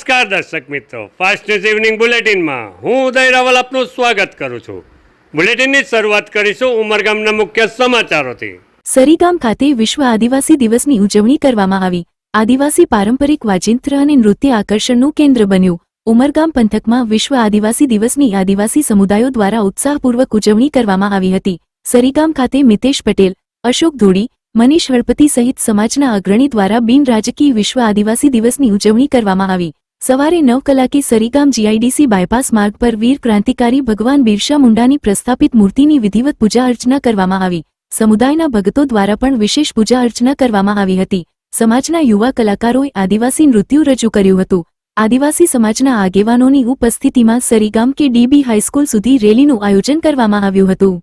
નમસ્કાર દર્શક મિત્રો. ફાસ્ટ ન્યૂઝ ઇવનિંગ બુલેટિનમાં હું ઉદય રાવલ આપનું સ્વાગત કરું છું. બુલેટિનની શરૂઆત કરીશું ઉમરગામના મુખ્ય સમાચારોથી. સરીગામ ખાતે વિશ્વ આદિવાસી દિવસની ઉજવણી કરવામાં આવી. આદિવાસી પારંપરિક વાજિંત્ર અને નૃત્ય આકર્ષણનું કેન્દ્ર બન્યું. ઉમરગામ પંથકમાં વિશ્વ આદિવાસી દિવસની આદિવાસી સમુદાયો દ્વારા ઉત્સાહપૂર્વક ઉજવણી કરવામાં આવી હતી. સરીગામ ખાતે મિતેશ પટેલ, અશોક ધોડી મનીષ હળપતિ સહિત સમાજના અગ્રણી દ્વારા બિન રાજકીય વિશ્વ આદિવાસી દિવસની ઉજવણી કરવામાં આવી. સવારે નવ કલાકે સરીગામ જીઆઈડીસી બાયપાસ માર્ગ પર વીર ક્રાંતિકારી ભગવાન બિરસા મુંડાની પ્રસ્થાપિત મૂર્તિની વિધિવત પૂજા અર્ચના કરવામાં આવી. સમુદાયના ભક્તો દ્વારા પણ વિશેષ પૂજા અર્ચના કરવામાં આવી હતી. સમાજના યુવા કલાકારોએ આદિવાસી નૃત્યુ રજૂ કર્યું હતું. આદિવાસી સમાજના આગેવાનોની ઉપસ્થિતિમાં સરીગામ કે ડીબી હાઈસ્કૂલ સુધી રેલીનું આયોજન કરવામાં આવ્યું હતું.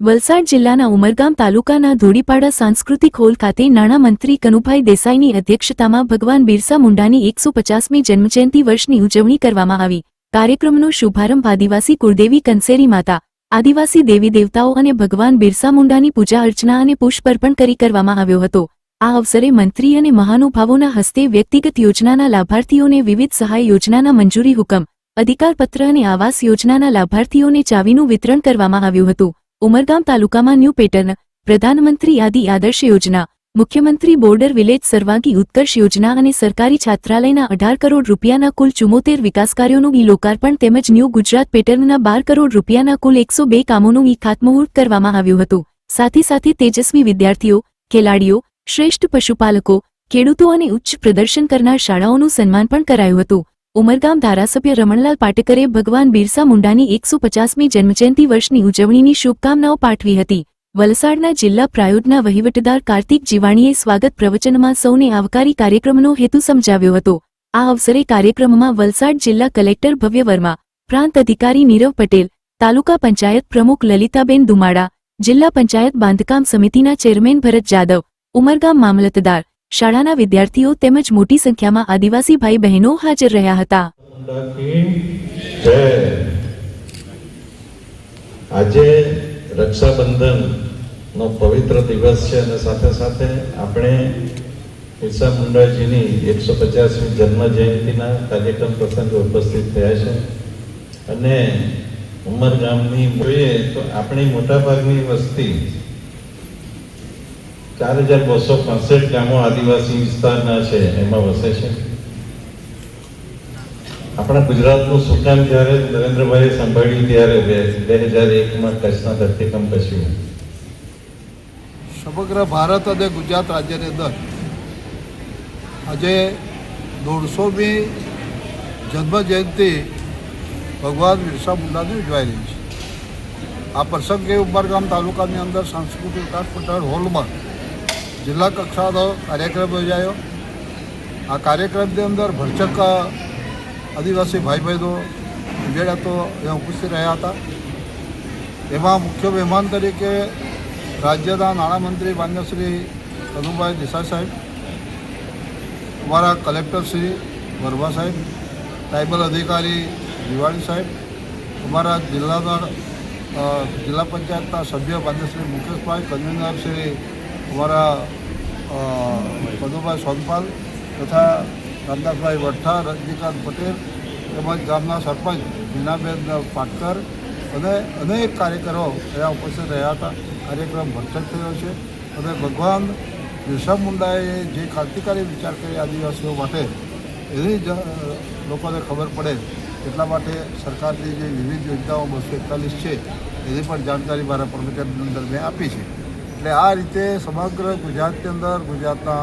વલસાડ જિલ્લાના ઉમરગામ તાલુકાના ધોળીપાડા સાંસ્કૃતિક હોલ ખાતે નાણામંત્રી કનુભાઈ દેસાઈની અધ્યક્ષતામાં ભગવાન બિરસા મુંડાની એકસો પચાસમી જન્મજયંતિ વર્ષની ઉજવણી કરવામાં આવી. કાર્યક્રમનો શુભારંભ આદિવાસી કુળદેવી કંસેરી માતા, આદિવાસી દેવી દેવતાઓ અને ભગવાન બિરસા મુંડાની પૂજા અર્ચના અને પુષ્પ અર્પણ કરી કરવામાં આવ્યો હતો. આ અવસરે મંત્રી અને મહાનુભાવોના હસ્તે વ્યક્તિગત યોજનાના લાભાર્થીઓને વિવિધ સહાય યોજનાના મંજૂરી હુકમ, અધિકારપત્ર અને આવાસ યોજનાના લાભાર્થીઓને ચાવીનું વિતરણ કરવામાં આવ્યું હતું. ઉમરગામ તાલુકામાં ન્યૂ પેટર્ન પ્રધાનમંત્રી આદિ આદર્શ યોજના, મુખ્યમંત્રી બોર્ડર વિલેજ સર્વાંગી ઉત્કર્ષ યોજના અને સરકારી છાત્રાલયના અઢાર કરોડ રૂપિયાના કુલ ચુમ્મોતેર વિકાસ કાર્યોનું ઈ લોકાર્પણ તેમજ ન્યૂ ગુજરાત પેટર્નના બાર કરોડ રૂપિયાના કુલ એકસો બે કામોનું ઈ ખાતમુહૂર્ત કરવામાં આવ્યું હતું. સાથે સાથે તેજસ્વી વિદ્યાર્થીઓ, ખેલાડીઓ, શ્રેષ્ઠ પશુપાલકો, ખેડૂતો અને ઉચ્ચ પ્રદર્શન કરનાર શાળાઓનું સન્માન પણ કરાયું હતું. ઉમરગામ ધારાસભ્ય રમણલાલ પાટેકરે ભગવાન બિરસા મુંડાની એકસો પચાસમી જન્મજયંતિ વર્ષની ઉજવણીની શુભકામનાઓ પાઠવી હતી. વલસાડના જિલ્લા પ્રાયોજના વહીવટદાર કાર્તિક જીવાણીએ સ્વાગત પ્રવચનમાં સૌને આવકારી કાર્યક્રમનો હેતુ સમજાવ્યો હતો. આ અવસરે કાર્યક્રમમાં વલસાડ જિલ્લા કલેક્ટર ભવ્ય વર્મા પ્રાંત અધિકારી નીરવ પટેલ, તાલુકા પંચાયત પ્રમુખ લલિતાબેન દુમાડા, જિલ્લા પંચાયત બાંધકામ સમિતિના ચેરમેન ભરત જાદવ, ઉમરગામ મામલતદાર શાળાના વિદ્યાર્થીઓ તેમજ મોટી સંખ્યામાં આદિવાસી ભાઈ બહેનો હાજર રહ્યા હતા. આજે રક્ષાબંધન નો પવિત્ર દિવસ છે અને સાથે સાથે આપણે બિરસા મુંડાજીની એકસો પચાસમી જન્મ જયંતિના કાર્યક્રમ પ્રસંગે ઉપસ્થિત થયા છે. અને ઉમરગામની જોઈએ તો આપણી મોટાભાગની વસ્તી ચાર હજાર બસો પાસઠ ગામો આદિવાસી વિસ્તારના છે, એમાં વસે છે. આપણા ગુજરાતનું સુકાન જ્યારે નરેન્દ્રભાઈએ સંભાળ્યું ત્યારે બે હજાર એકમાં કચ્છના ધરતીકંપ પછી સમગ્ર ભારત અને ગુજરાત રાજ્યની અંદર આજે દોઢસોમી જન્મ જયંતિ ભગવાન બિરસા મુંડાની ઉજવાઈ રહી છે. આ પ્રસંગે ઉમરગામ તાલુકાની અંદર સાંસ્કૃતિક વિકાસ પટેલ હોલમાં જિલ્લા કક્ષાનો કાર્યક્રમ યોજાયો. આ કાર્યક્રમની અંદર ભરચક આદિવાસી ભાઈ બહેનો વિજેડાતો એ ઉપસ્થિત રહ્યા હતા. એમાં મુખ્ય મહેમાન તરીકે રાજ્યના નાણામંત્રી માન્ય શ્રી કનુભાઈ દેસાઈ સાહેબ, અમારા કલેક્ટર શ્રી વરવા સાહેબ, ટ્રાઇબલ અધિકારી દિવાળી સાહેબ, અમારા જિલ્લાના જિલ્લા પંચાયતના સભ્ય માન્ય શ્રી મુકેશભાઈ, કન્વીનર શ્રી અમારા અ, સોનપાલ તથા રામદાસભાઈ વઠ્ઠા રજનીકાંત પટેલ તેમજ ગામના સરપંચ મીનાબેન પાટકર અને અનેક કાર્યકરો અહીંયા ઉપસ્થિત રહ્યા હતા. કાર્યક્રમ ભરચક થયો છે અને ભગવાન બિરસા મુંડાએ જે ક્રાંતિકારી વિચાર કરી આદિવાસીઓ માટે એની જ લોકોને ખબર પડે એટલા માટે સરકારની જે વિવિધ યોજનાઓ બસો એકતાલીસ છે એની પણ જાણકારી મારા પ્રવચન દરમિયાન આપી છે. એટલે આ રીતે સમગ્ર ગુજરાતની અંદર ગુજરાતના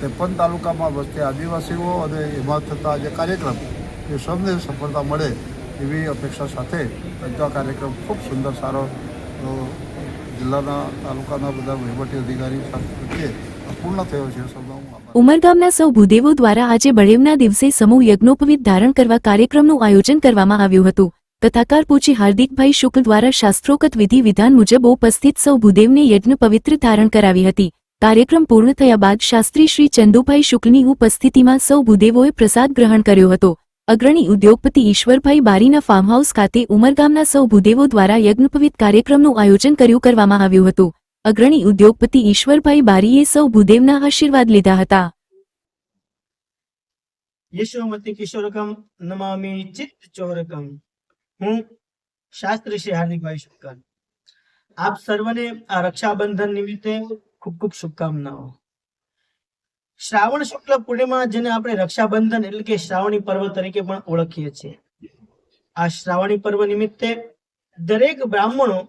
ત્રેપન તાલુકામાં વસતી આદિવાસીઓ અને એમાં થતા જે કાર્યક્રમ, એ સૌને સફળતા મળે એવી અપેક્ષા સાથે આજનો કાર્યક્રમ ખૂબ સુંદર સારો જિલ્લાના તાલુકાના બધા વહીવટી અધિકારી સાથે પૂર્ણ થયો છે. ઉમરગામના સૌ ભૂદેવો દ્વારા આજે બળેવના દિવસે સમૂહ યજ્ઞોપવિત ધારણ કરવા કાર્યક્રમનું આયોજન કરવામાં આવ્યું હતું. કથાકાર પૂછી હાર્દિકભાઈ શુક્લ દ્વારા શાસ્ત્રોકત વિધિ વિધાન મુજબ ઉપસ્થિત સૌ ભૂદેવને યજ્ઞ પવિત્ર ધારણ કરાવી હતી. કાર્યક્રમ પૂર્ણ થયા બાદ શાસ્ત્રી શ્રી ચંદુભાઈ શુક્લની ઉપસ્થિતિમાં સૌ ભૂદેવોએ પ્રસાદ ગ્રહણ કર્યો હતો. અગ્રણી ઉદ્યોગપતિ ઈશ્વરભાઈ બારીના ફાર્મહાઉસ ખાતે ઉમરગામના સૌ ભૂદેવો દ્વારા યજ્ઞપવિત કાર્યક્રમનું આયોજન કર્યું કરવામાં આવ્યું હતું. અગ્રણી ઉદ્યોગપતિ ઈશ્વરભાઈ બારીએ સૌ ભૂદેવના આશીર્વાદ લીધા હતા. યશોમતી કિશોરકમ નમામી ચિત્ત ચોરકમ હું શાસ્ત્રી શ્રી હાર્દિકભાઈ શુક્કર આપ સર્વને આ રક્ષાબંધન નિમિત્તે ખૂબ ખૂબ શુભકામનાઓ. શ્રાવણ શુક્લ પૂર્ણિમા જેને આપણે રક્ષાબંધન એટલે કે શ્રાવણી પર્વ તરીકે પણ ઓળખીએ છીએ. આ શ્રાવણી પર્વ નિમિત્તે દરેક બ્રાહ્મણો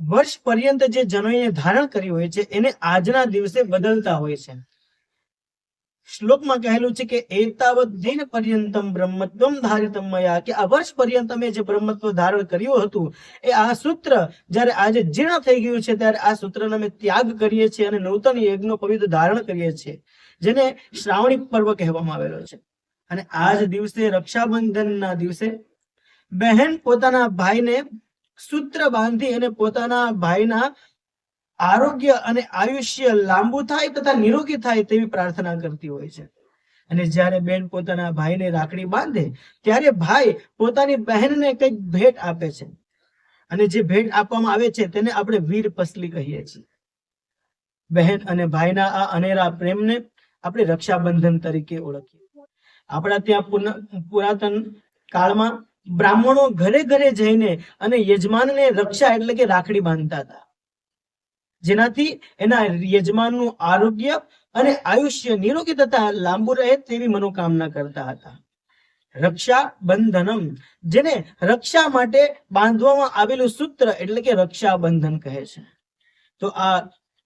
વર્ષ પર્યંત જે જનોઈને ધારણ કરી હોય છે, એને આજના દિવસે બદલતા હોય છે. શ્લોકમાં કહેલું છે કે એતાવત દિન પર્યંતમ બ્રહ્મત્વમ ધારિતમ મયા, કે આ વર્ષ પર્યંત મેં જે બ્રહ્મત્વ ધારણ કર્યું હતું, એ આ સૂત્ર જ્યારે આજે જીર્ણ થઈ ગયું છે, ત્યારે આ સૂત્રનો અમે ત્યાગ કરીએ છીએ અને નૂતન યજ્ઞનો પવિત્ર ધારણ કરીએ છીએ, જેને શ્રાવણી પર્વ કહેવામાં આવેલો છે. અને આજ દિવસે રક્ષાબંધનના દિવસે બહેન પોતાના ભાઈને સૂત્ર બાંધી અને પોતાના ભાઈના આરોગ્ય અને આયુષ્ય લાંબુ થાય તથા નિરોગી થાય તેવી પ્રાર્થના કરતી હોય છે. અને જ્યારે બેન પોતાના ભાઈને રાખડી બાંધે, ત્યારે ભાઈ પોતાની બહેનને કંઈક ભેટ આપે છે. અને જે ભેટ આપવામાં આવે છે, તેને આપણે વીર પસલી કહીએ છીએ. બહેન અને ભાઈના આ અનેરા પ્રેમને આપણે રક્ષાબંધન તરીકે ઓળખીએ. આપણા ત્યાં પુરાતન કાળમાં બ્રાહ્મણો ઘરે ઘરે જઈને અને યજમાનને રક્ષા એટલે કે રાખડી બાંધતા હતા. જેનાથી એના યજમાનનું આરોગ્ય અને આયુષ્ય નિરોગી તથા લાંબુ રહે તેવી મનોકામના કરતા હતા. રક્ષા બંધનમ જેને રક્ષા માટે બાંધવામાં આવેલું સૂત્ર એટલે કે રક્ષાબંધન કહે છે. તો આ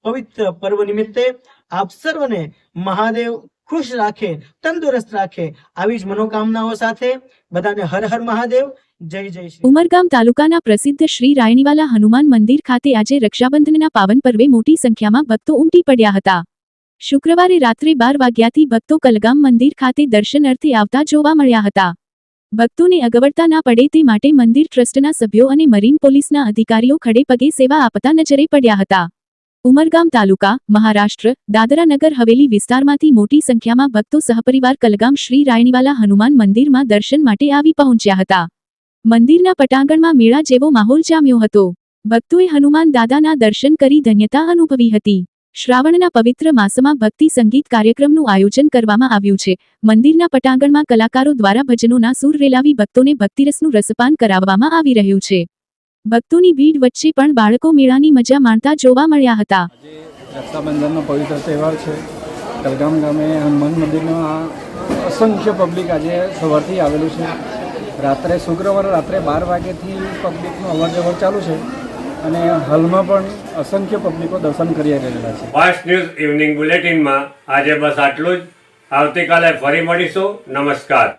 પવિત્ર પર્વ નિમિત્તે આપ સર્વને મહાદેવ ખુશ રાખે, તંદુરસ્ત રાખે. આવી જ મનોકામનાઓ સાથે બધાને હર હર મહાદેવ. ઉમરગામ તાલુકાના પ્રસિદ્ધ શ્રી રાયણીવાલા હનુમાન મંદિર ખાતે આજે રક્ષાબંધનના પાવન પર્વે મોટી સંખ્યામાં ભક્તો ઉમટી પડ્યા હતા. શુક્રવારે રાત્રે બાર વાગ્યાથી ભક્તો કલગામ મંદિર ખાતે દર્શન અર્થે આવતા જોવા મળ્યા હતા. ભક્તોને અગવડતા ના પડે તે માટે મંદિર ટ્રસ્ટના સભ્યો અને મરીન પોલીસના અધિકારીઓ ખડે પગે સેવા આપતા નજરે પડ્યા હતા. ઉમરગામ તાલુકા, મહારાષ્ટ્ર દાદરાનગર હવેલી વિસ્તારમાંથી મોટી સંખ્યામાં ભક્તો સહપરિવાર કલગામ શ્રી રાયણીવાલા હનુમાન મંદિરમાં દર્શન માટે આવી પહોંચ્યા હતા. મંદિરના પટાંગણમાં મેળા જેવો માહોલ જામ્યો હતો. ભક્તોએ હનુમાન દાદાના દર્શન કરી ધન્યતા અનુભવી હતી. શ્રાવણના પવિત્ર માસમાં ભક્તિ સંગીત કાર્યક્રમનું આયોજન કરવામાં આવ્યું છે. મંદિરના પટાંગણમાં કલાકારો દ્વારા ભજનોના સૂર રેલાવી ભક્તોને ભક્તિરસનું રસપાન કરાવવામાં આવી રહ્યું છે. ભક્તોની ભીડ વચ્ચે પણ બાળકો મેળાની મજા માણતા જોવા મળ્યા હતા. રક્ષાબંધનનો પવિત્ર તહેવાર છે. કલગામ ગામે હનુમાન મંદિરનો આ અસંખ્ય પબ્લિક આજે સવારથી આવેલું છે. રાત્રે શુક્રવારે રાત્રે બાર વાગ્યાથી પબ્લિકનું અવરજવર ચાલુ છે અને હાલમાં પણ અસંખ્ય પબ્લિકો દર્શન કરી રહેલા છે. ફાસ્ટ ન્યૂઝ ઇવનિંગ બુલેટિનમાં આજે બસ આટલું જ. આવતીકાલે ફરી મળીશું. નમસ્કાર.